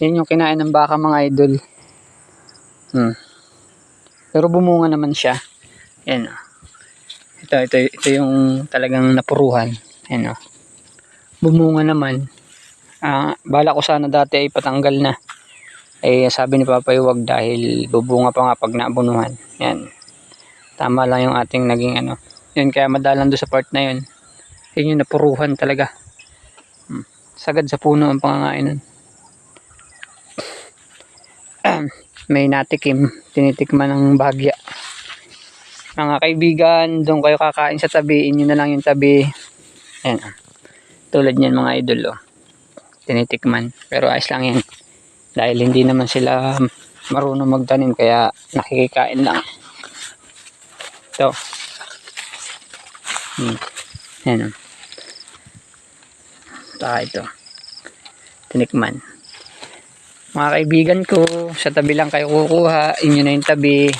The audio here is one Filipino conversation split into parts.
Yan yung kinain ng baka mga idol. Hmm. Pero bumunga naman siya. Yan o. Ito, ito, ito yung talagang napuruhan. Yan o. Bumunga naman. Ah, bala ko sana dati ay patanggal na. Eh, sabi ni Papa wag dahil bubunga pa nga pag nabunuhan. Yan. Tama lang yung ating naging ano. Yun, kaya madalang doon sa part na yun. Yun yung napuruhan talaga. Hmm. Sagad sa puno ang pangangain. May natikim. Tinitikman ng bahagya. Mga kaibigan, doon kayo kakain sa tabi. Inyo na lang yung tabi. Ayan. Tulad niyan mga idol. Oh. Tinitikman. Pero ayos lang yan. Dahil hindi naman sila marunong magtanim. Kaya nakikikain lang. Ito. Hmm. Ayan. oh. Saka ito. Tinikman. Mga kaibigan ko, sa tabi lang kayo kukuha. Inyo na yung tabi.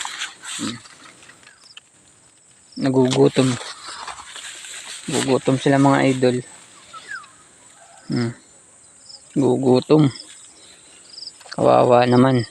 Nagugutom. Gugutom sila mga idol. Hmm. Gugutom. Kawawa naman.